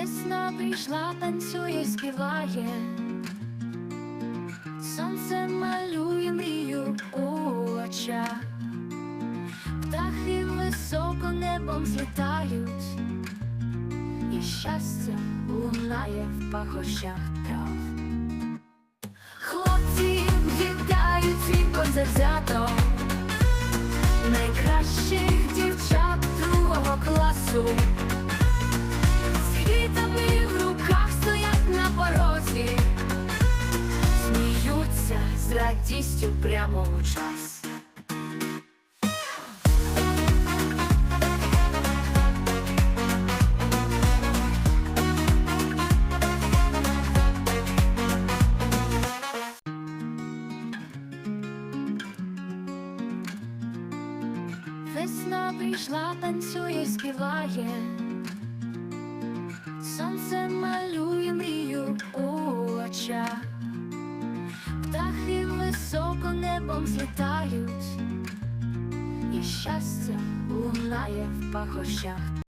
Весна прийшла, танцює, співає, сонце малює мрію у очах, птахи високо небом злітають, і щастя лунає в пахощах трав. Хлопці вітають світло завзято з радістю прямо у час. Весна прийшла, танцює, співає, небом злітають, і щастя лунає в пахощах.